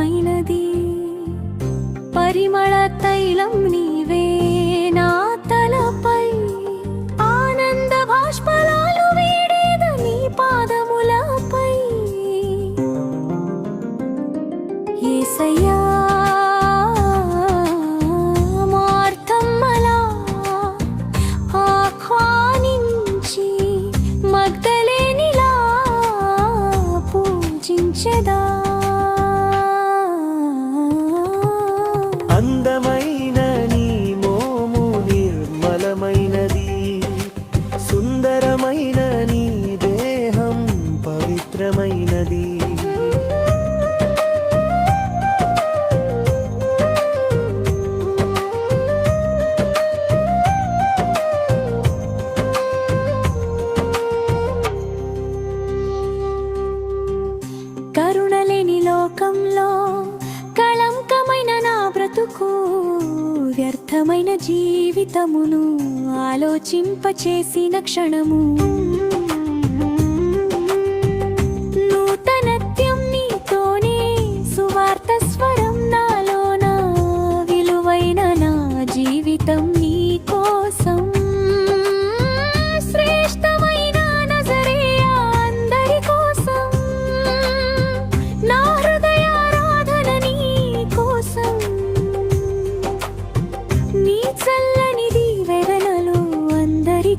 అందమైనది పరిమళ తైలం నీవే నా తలపై. ఆనంద బాష్పలాలు వీడేద నీ పాదములపై. ఏసయ్యా మార్తమ్మలా ఆహ్వానించి మగ్ధలేనిలా పూజించెదా? ఉన్నది కరుణలేని లోకంలో కళంకమైన నా బ్రతుకు వ్యర్థమైన జీవితమును ఆలోచింపచేసిన క్షణము.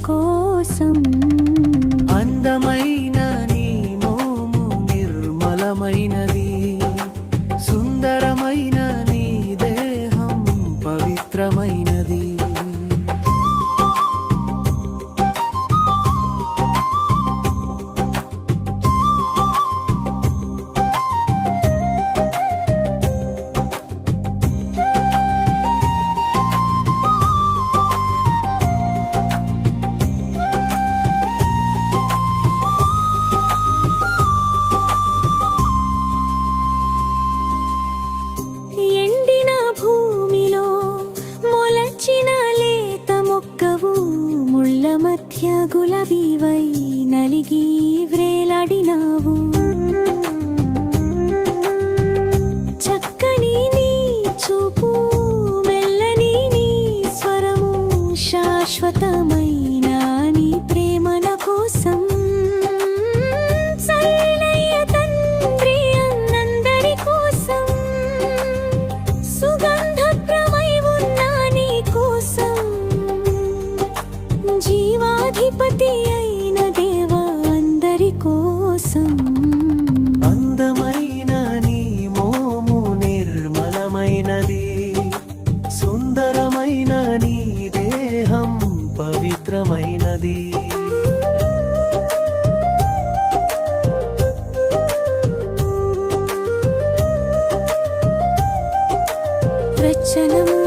కోసం మధ్య గులాబీవై నలిగి వ్రేలాడినావు. చక్కని నీ చూపు మెల్లని నీ స్వరము శాశ్వతమైన కోసం. అందమైన నీ మోము నిర్మలమైనది. సుందరమైన నీ దేహం పవిత్రమైనది. రచన